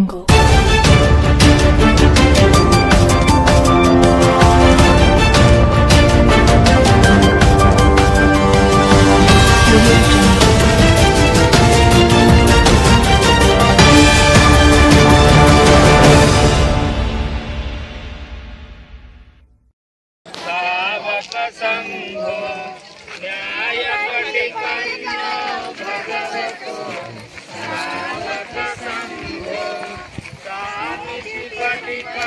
jungle. Audio jungle. सावक संघो न्यायपटिपन्न भगवतो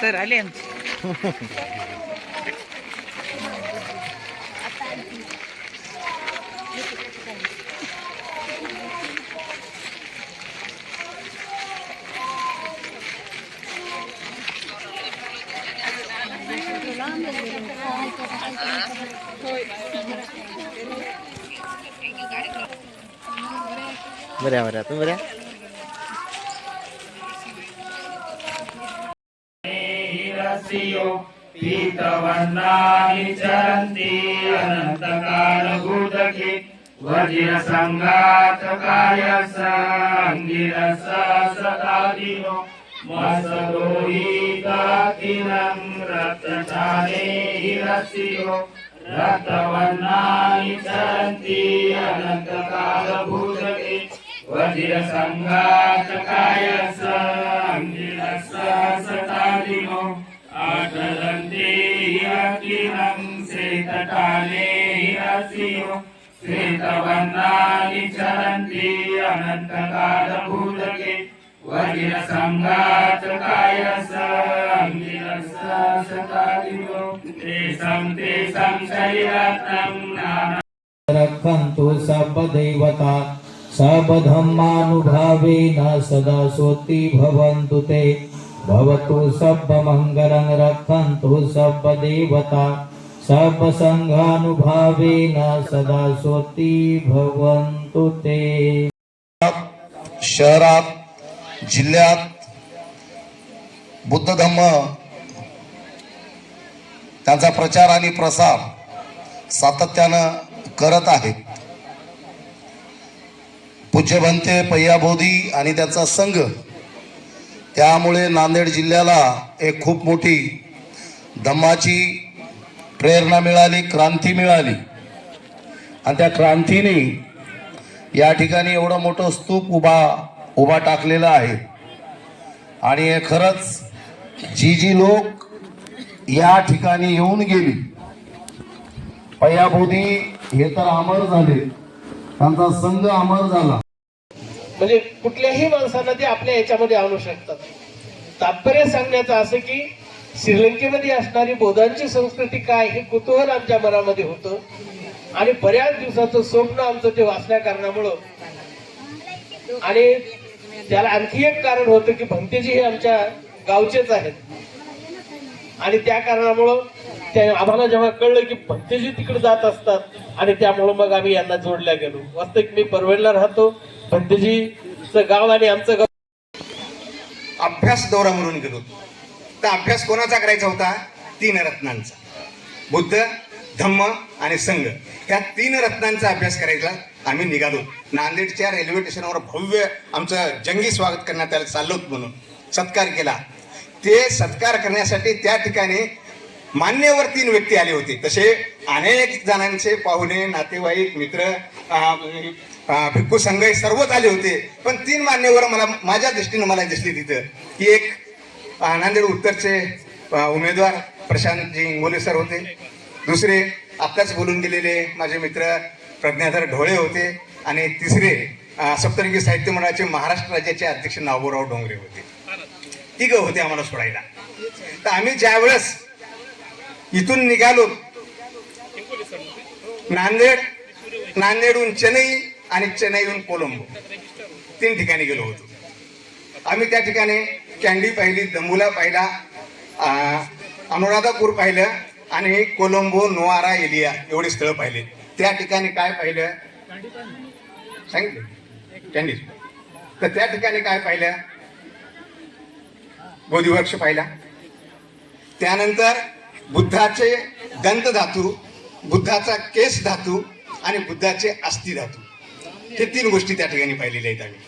भगवतो सावक संघो यदिदं चत्वारि विश्वानि अष्टभुजप्रभुधनं भगवतो सावक संगो राघुनीयो सर आले आमचे बऱ्या बऱ्या तू बऱ्या रसियो पीतवर्णानि चरन्ति अनन्तकालभूतके वज्रसङ्घातकाय सङ्गिरस सदादिनो मसदोहिताखिलं रक्तचारे रसियो रक्तवर्णानि चरन्ति अनन्तकालभूतके वज्रसङ्गातकाय सङ्गिरस सदादिनो आटलन्ते अखिलं श्वेतटाले श्वेतवर्णानि चरन्ति अनन्तकालभूतके। तेषां तेषां शरीरत्नं रक्षन्तु सर्वदेवता। सर्वधर्मानुभावेन सदा स्वस्ति भवन्तु ते। भवतु सर्वमङ्गलं रक्षन्तु सर्वदेवता सर्वसङ्घानुभावेन सदा सोती भवन्तु ते। शहरात जिल्ह्यात बुद्ध धम्म त्यांचा प्रचार आणि प्रसार सातत्यानं करत आहेत. पूज्य भंते पय्याबोधी आणि त्याचा संघ त्यामुळे नांदेड जिल्ह्याला एक खूप मोठी दमाची प्रेरणा मिळाली क्रांती मिळाली. आणि त्या क्रांतीने या ठिकाणी एवढं मोठं स्तूप उभा उभा टाकलेला आहे. आणि हे खरंच जी जी लोक या ठिकाणी येऊन गेली पयाभोदी हे तर अमर झाले त्यांचा संघ अमर झाला. म्हणजे कुठल्याही माणसांना ते आपल्या याच्यामध्ये आणू शकतात. तात्पर्य सांगण्याचं असं की श्रीलंकेमध्ये असणारी बौद्धांची संस्कृती काय हे कुतूहल आमच्या मनामध्ये होतं. आणि बऱ्याच दिवसाचं स्वप्न आमचं ते वाचल्या कारणामुळं आणि त्याला आणखी एक कारण होतं की भंतेजी हे आमच्या गावचेच आहेत. आणि त्या कारणामुळं त्या आम्हाला जेव्हा कळलं की भंतेजी तिकडे जात असतात आणि त्यामुळं मग आम्ही यांना जोडल्या गेलो. वास्तविक मी परवेडला राहतो. भंतेजीचं गाव आणि आमचं गाव. अभ्यास दौरा म्हणून गेलो तर अभ्यास कोणाचा करायचा होता? तीन रत्नांचा. बुद्ध धम्म आणि संघ. ह्या तीन रत्नांचा अभ्यास करायला आम्ही निघालो. नांदेडच्या रेल्वे स्टेशनवर भव्य आमचं जंगी स्वागत करण्यात आलं चाललो म्हणून. सत्कार केला. ते सत्कार करण्यासाठी त्या ठिकाणी मान्यवर तीन व्यक्ती आले होते. तसे अनेक जणांचे पाहुणे नातेवाईक मित्र भिक्खू संघ हे सर्वच आले होते. पण तीन मान्यवर मला माझ्या दृष्टीने मला दिसली तिथं. की एक नांदेड उत्तरचे उमेदवार प्रशांतजी इंगोले सर होते. दुसरे आत्ताच बोलून गेलेले माझे मित्र प्रज्ञाधर ढोळे होते. आणि तिसरे सप्तरंगी साहित्य मंडळाचे महाराष्ट्र राज्याचे अध्यक्ष नागोराव डोंगरे होते. तिघ होते आम्हाला सोडायला. तर आम्ही ज्यावेळेस इथून निघालो. नांदेड नांदेडहून चेन्नई आणि चेन्नईहून कोलंबो. तीन ठिकाणी गेलो होतो. आम्ही त्या ठिकाणी कॅन्डी पाहिली दंबुला पाहिला अनुराधापूर पाहिलं आणि कोलंबो नोआरा एलिया एवढे स्थळं पाहिले. त्या ठिकाणी काय पाहिलं? सांगितलं. कॅन्डी तर त्या ठिकाणी काय पाहिलं? बोधिवृक्ष पाहिला. त्यानंतर बुद्धाचे दंत धातू बुद्धाचा केस धातू आणि बुद्धाचे अस्थि धातू. हे तीन गोष्टी त्या ठिकाणी पाहिलेल्या आहेत आम्ही.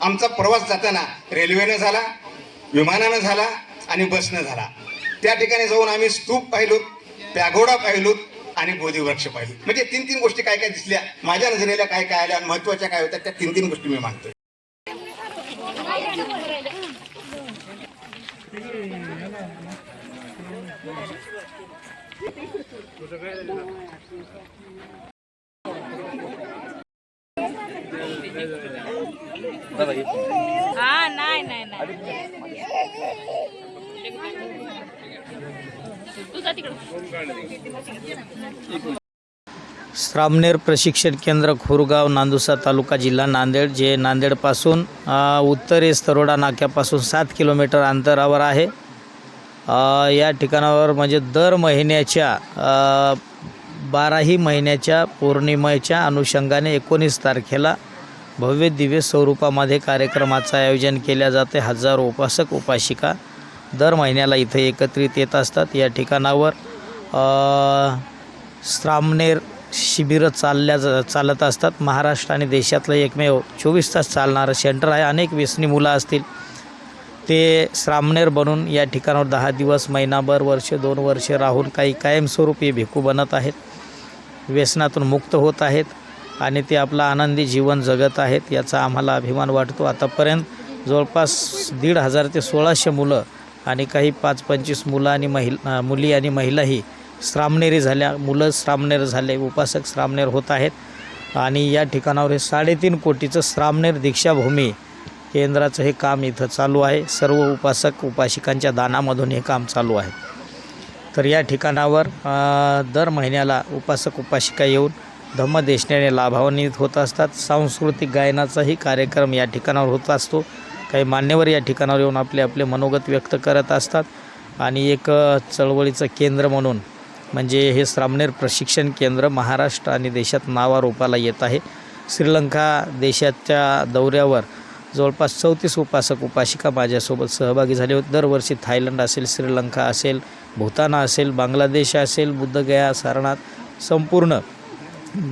आमचा प्रवास जाताना रेल्वेनं झाला विमानानं झाला आणि बसनं झाला. त्या ठिकाणी जाऊन आम्ही स्तूप पाहिलोत पॅगोडा पाहिलोत आणि बोधिवृक्ष पाहिलो. म्हणजे तीन तीन गोष्टी काय काय दिसल्या माझ्या नजरेला काय काय आल्या आणि महत्त्वाच्या काय होत्या त्या तीन तीन गोष्टी मी मानतोय हा नाही नाही नाही श्रामनेर प्रशिक्षण केंद्र खुरगाव नांदुसा तालुका जिल्हा नांदेड जे नांदेडपासून उत्तरेस तरोडा नाक्यापासून सात किलोमीटर अंतरावर आहे. या ठिकाणावर म्हणजे दर महिन्याच्या बाराही महिन्याच्या पौर्णिमेच्या अनुषंगाने एकोणीस तारखेला भव्य दिव्य स्वरूपामध्ये कार्यक्रमाचं आयोजन केल्या जाते. हजारो उपासक उपासिका दर महिन्याला इथे एकत्रित येत असतात. या ठिकाणावर श्रामनेर शिबिरं चालल्या जा चालत असतात. महाराष्ट्र आणि देशातलं एकमेव चोवीस तास चालणारं सेंटर आहे. अनेक व्यसनी मुलं असतील. ते श्रामनेर बनून या ठिकाणावर दहा दिवस महिनाभर वर्ष दोन वर्ष राहून काही कायमस्वरूपी भिकू बनत आहेत. व्यसनातून मुक्त होत आहेत आणि ते आपला आनंदी जीवन जगत आहेत याचा आम्हाला अभिमान वाटतो. आतापर्यंत जवळपास दीड हजार ते सोळाशे मुलं आणि काही पाच पंचवीस मुलं आणि महिल मुली आणि महिलाही श्रामनेरी झाल्या. मुलं श्रामनेर झाले उपासक श्रामनेर होत आहेत. आणि या ठिकाणावर हे साडेतीन कोटीचं श्रामनेर दीक्षाभूमी केंद्राचं हे काम इथं चालू आहे. सर्व उपासक उपासिकांच्या दानामधून हे काम चालू आहे. तर या ठिकाणावर दर महिन्याला उपासक उपासिका येऊन धम्मदेशण्याने लाभान्वित होत असतात. सांस्कृतिक गायनाचाही कार्यक्रम या ठिकाणावर होत असतो. काही मान्यवर या ठिकाणावर येऊन आपले आपले मनोगत व्यक्त करत असतात. आणि एक चळवळीचं केंद्र म्हणून म्हणजे हे श्रामनेर प्रशिक्षण केंद्र महाराष्ट्र आणि देशात नावारूपाला येत आहे. श्रीलंका देशाच्या दौऱ्यावर जवळपास चौतीस उपासक उपासिका माझ्यासोबत सहभागी झाले होते. दरवर्षी थायलंड असेल श्रीलंका असेल भूतान असेल बांगलादेश असेल बुद्धगया सारनाथ संपूर्ण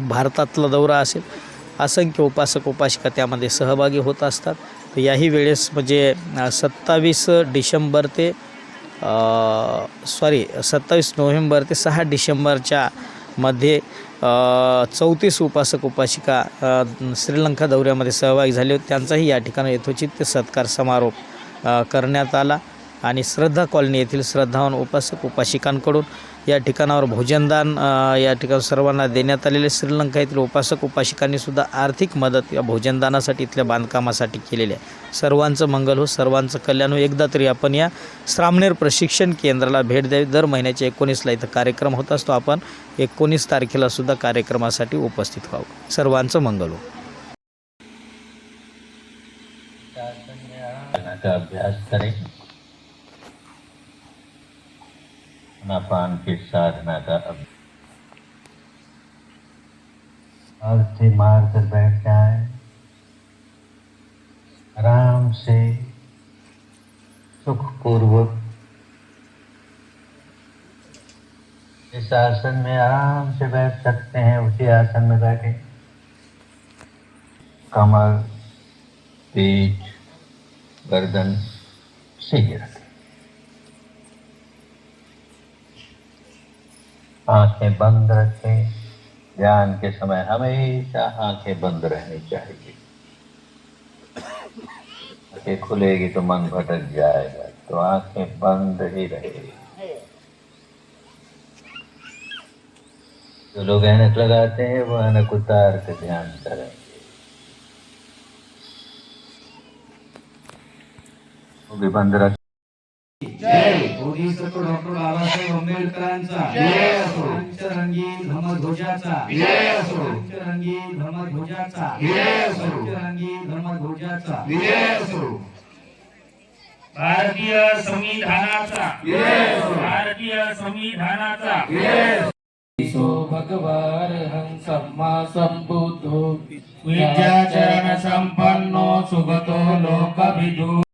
भारतातला दौरा असेल. असंख्य उपासक उपासिका त्यामध्ये सहभागी होत असतात. तर याही वेळेस म्हणजे सत्तावीस डिसेंबर ते सॉरी सत्तावीस नोव्हेंबर ते सहा डिसेंबरच्या मध्ये चौतीस उपासक उपासिका श्रीलंका दौऱ्यामध्ये सहभागी झाले होते. त्यांचाही या ठिकाणी यथोचित सत्कार समारोप करण्यात आला. आणि श्रद्धा कॉलनी येथील श्रद्धावान उपासक उपासिकांकडून या ठिकाणावर भोजनदान या ठिकाणी सर्वांना देण्यात आलेले श्रीलंका येथील उपासक उपासिकांनी सुद्धा आर्थिक मदत या भोजनदानासाठी इथल्या बांधकामासाठी केलेली आहे. सर्वांचं मंगल हो सर्वांचं कल्याण हो. एकदा तरी आपण या श्रामनेर प्रशिक्षण केंद्राला भेट द्यावी. दर महिन्याच्या एकोणीसला इथं कार्यक्रम होत असतो. आपण एकोणीस तारखेला सुद्धा कार्यक्रमासाठी उपस्थित व्हावं. सर्वांचं मंगल हो. का अभ्यास करें नापान की साधना का और से मार कर बैठ जाए। आराम से, सुखपूर्वक। इस आसन में आराम से बैठ सकते हैं, उसी आसन में बैठे। कमर पीठ, गर्दन सीधे रखें। आँखें बंद रखें। ध्यान के समय हमेशा आँखें बंद रहनी चाहिए। आँखें खुलेगी तो मन भटक जाएगा तो आँखें बंद ही रहेगी। जो लोग ऐनक लगाते हैं, वो ऐनक उतार के ध्यान करें वो भी बंद रख डॉक्टर बाबासाहेब आंबेडकरांचा. धर्मध्वजाचा. धर्मध्वजाचा. धर्मध्वजाचा. भारतीय संविधानाचा. भारतीय संविधानाचा. भगवान विद्याचरण सम्पन्नो सुगतो लोकविदु